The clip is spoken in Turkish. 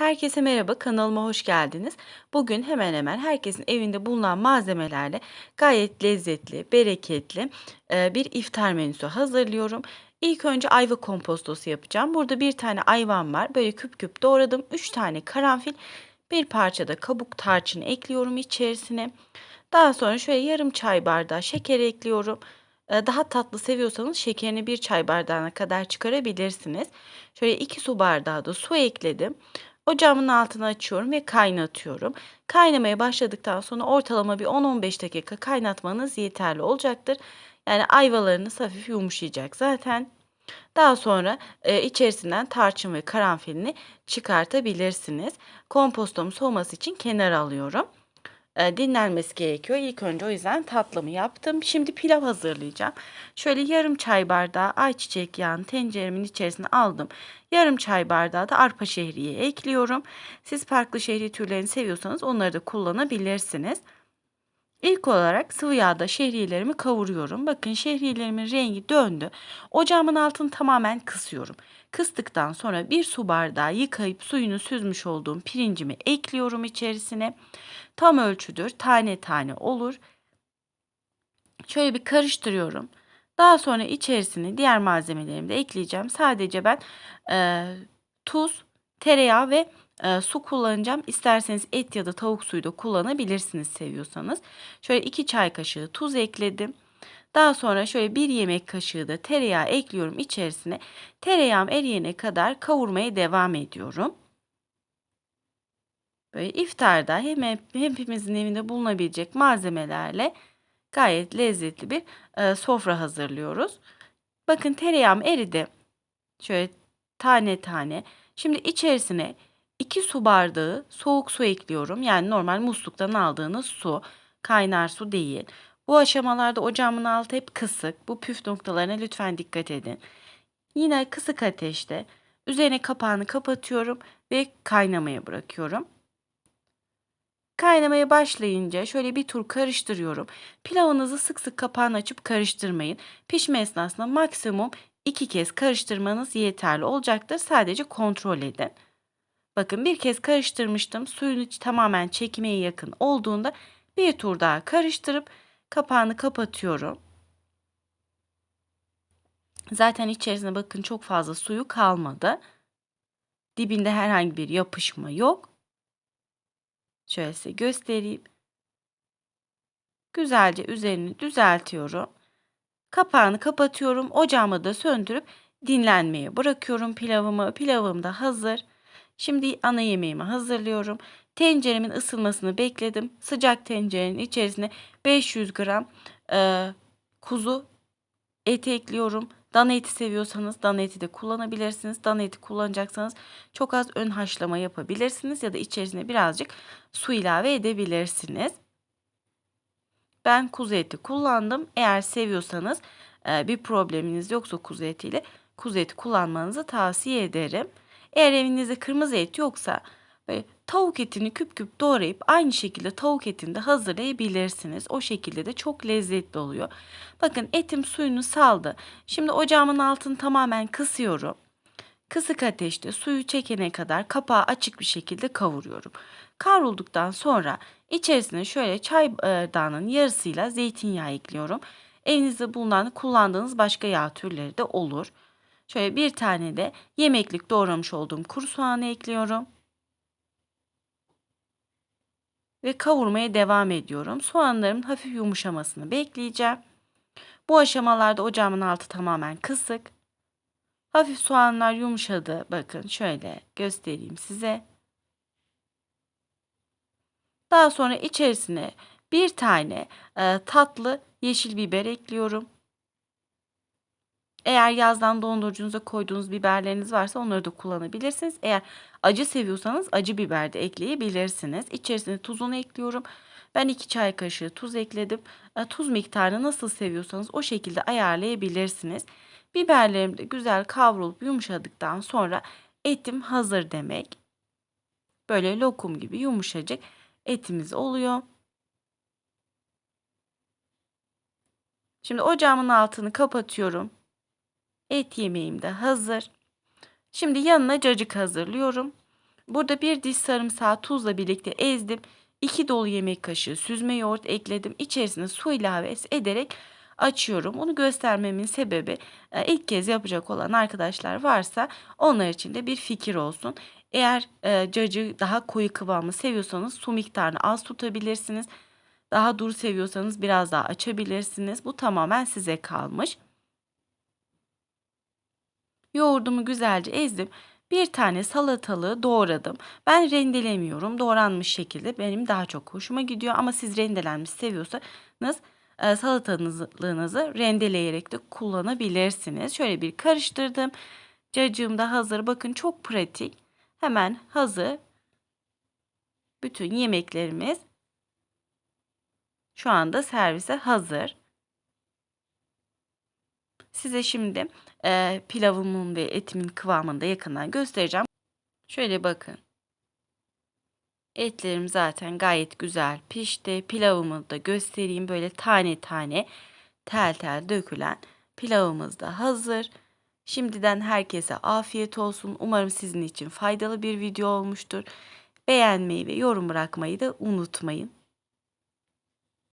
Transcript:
Herkese merhaba, kanalıma hoş geldiniz. Bugün hemen hemen herkesin evinde bulunan malzemelerle gayet lezzetli, bereketli e, bir iftar menüsü hazırlıyorum. İlk önce ayva kompostosu yapacağım. Burada bir tane ayvam var. Böyle küp küp doğradım. Üç tane karanfil, bir parça da kabuk tarçın ekliyorum içerisine. Daha sonra şöyle yarım çay bardağı şeker ekliyorum. E, Daha tatlı seviyorsanız şekerini bir çay bardağına kadar çıkarabilirsiniz. Şöyle iki su bardağı da su ekledim. Ocağımın altını açıyorum ve kaynatıyorum. Kaynamaya başladıktan sonra ortalama bir 10-15 dakika kaynatmanız yeterli olacaktır. Yani ayvalarınız hafif yumuşayacak zaten. Daha sonra e, içerisinden tarçın ve karanfilini çıkartabilirsiniz. Kompostom soğuması için kenara alıyorum. E, dinlenmesi gerekiyor. İlk önce o yüzden tatlımı yaptım. Şimdi pilav hazırlayacağım. Şöyle yarım çay bardağı ayçiçek yağını tenceremin içerisine aldım. Yarım çay bardağı da arpa şehriye ekliyorum. Siz farklı şehriye türlerini seviyorsanız onları da kullanabilirsiniz. İlk olarak sıvı yağda şehriyelerimi kavuruyorum. Bakın şehriyelerimin rengi döndü. Ocağımın altını tamamen kısıyorum. Kıstıktan sonra bir su bardağı yıkayıp suyunu süzmüş olduğum pirincimi ekliyorum içerisine. Tam ölçüdür. Tane tane olur. Şöyle bir karıştırıyorum. Daha sonra içerisine diğer malzemelerimi de ekleyeceğim. Sadece ben e, tuz, tereyağı ve e, su kullanacağım. İsterseniz et ya da tavuk suyu da kullanabilirsiniz seviyorsanız. Şöyle 2 çay kaşığı tuz ekledim. Daha sonra şöyle bir yemek kaşığı da tereyağı ekliyorum içerisine. Tereyağım eriyene kadar kavurmaya devam ediyorum. Böyle iftarda hem hep- hepimizin evinde bulunabilecek malzemelerle gayet lezzetli bir e, sofra hazırlıyoruz. Bakın tereyağım eridi. Şöyle tane tane. Şimdi içerisine 2 su bardağı soğuk su ekliyorum. Yani normal musluktan aldığınız su. Kaynar su değil. Bu aşamalarda ocağımın altı hep kısık. Bu püf noktalarına lütfen dikkat edin. Yine kısık ateşte üzerine kapağını kapatıyorum ve kaynamaya bırakıyorum. Kaynamaya başlayınca şöyle bir tur karıştırıyorum. Pilavınızı sık sık kapağını açıp karıştırmayın. Pişme esnasında maksimum iki kez karıştırmanız yeterli olacaktır. Sadece kontrol edin. Bakın bir kez karıştırmıştım. Suyun içi tamamen çekmeye yakın olduğunda bir tur daha karıştırıp kapağını kapatıyorum. Zaten içerisine bakın çok fazla suyu kalmadı. Dibinde herhangi bir yapışma yok. Şöyle size göstereyim. Güzelce üzerini düzeltiyorum. Kapağını kapatıyorum. Ocağımı da söndürüp dinlenmeye bırakıyorum pilavımı. Pilavım da hazır. Şimdi ana yemeğimi hazırlıyorum. Tenceremin ısınmasını bekledim. Sıcak tencerenin içerisine 500 gram e, kuzu eti ekliyorum. Dana eti seviyorsanız dana eti de kullanabilirsiniz. Dana eti kullanacaksanız çok az ön haşlama yapabilirsiniz ya da içerisine birazcık su ilave edebilirsiniz. Ben kuzu eti kullandım. Eğer seviyorsanız e, bir probleminiz yoksa kuzu etiyle kuzu eti kullanmanızı tavsiye ederim. Eğer evinizde kırmızı et yoksa böyle tavuk etini küp küp doğrayıp aynı şekilde tavuk etini de hazırlayabilirsiniz. O şekilde de çok lezzetli oluyor. Bakın etim suyunu saldı. Şimdi ocağımın altını tamamen kısıyorum. Kısık ateşte suyu çekene kadar kapağı açık bir şekilde kavuruyorum. Kavrulduktan sonra içerisine şöyle çay bardağının yarısıyla zeytinyağı ekliyorum. Evinizde bulunan kullandığınız başka yağ türleri de olur. Şöyle bir tane de yemeklik doğramış olduğum kuru soğanı ekliyorum. Ve kavurmaya devam ediyorum. Soğanlarımın hafif yumuşamasını bekleyeceğim. Bu aşamalarda ocağımın altı tamamen kısık. Hafif soğanlar yumuşadı. Bakın şöyle göstereyim size. Daha sonra içerisine bir tane e, tatlı yeşil biber ekliyorum. Eğer yazdan dondurucunuza koyduğunuz biberleriniz varsa onları da kullanabilirsiniz. Eğer acı seviyorsanız acı biber de ekleyebilirsiniz. İçerisine tuzunu ekliyorum. Ben 2 çay kaşığı tuz ekledim. E, tuz miktarını nasıl seviyorsanız o şekilde ayarlayabilirsiniz. Biberlerim de güzel kavrulup yumuşadıktan sonra etim hazır demek. Böyle lokum gibi yumuşacık etimiz oluyor. Şimdi ocağımın altını kapatıyorum. Et yemeğim de hazır. Şimdi yanına cacık hazırlıyorum. Burada bir diş sarımsağı tuzla birlikte ezdim. 2 dolu yemek kaşığı süzme yoğurt ekledim. İçerisine su ilave ederek açıyorum. Bunu göstermemin sebebi e, ilk kez yapacak olan arkadaşlar varsa onlar için de bir fikir olsun. Eğer e, cacığı daha koyu kıvamı seviyorsanız su miktarını az tutabilirsiniz. Daha duru seviyorsanız biraz daha açabilirsiniz. Bu tamamen size kalmış. Yoğurdumu güzelce ezdim. Bir tane salatalığı doğradım. Ben rendelemiyorum. Doğranmış şekilde benim daha çok hoşuma gidiyor. Ama siz rendelenmiş seviyorsanız e, salatalığınızı rendeleyerek de kullanabilirsiniz. Şöyle bir karıştırdım. Cacığım da hazır. Bakın çok pratik. Hemen hazır. Bütün yemeklerimiz şu anda servise hazır. Size şimdi e, pilavımın ve etimin kıvamını da yakından göstereceğim. Şöyle bakın. Etlerim zaten gayet güzel pişti. Pilavımı da göstereyim. Böyle tane tane tel tel dökülen pilavımız da hazır. Şimdiden herkese afiyet olsun. Umarım sizin için faydalı bir video olmuştur. Beğenmeyi ve yorum bırakmayı da unutmayın.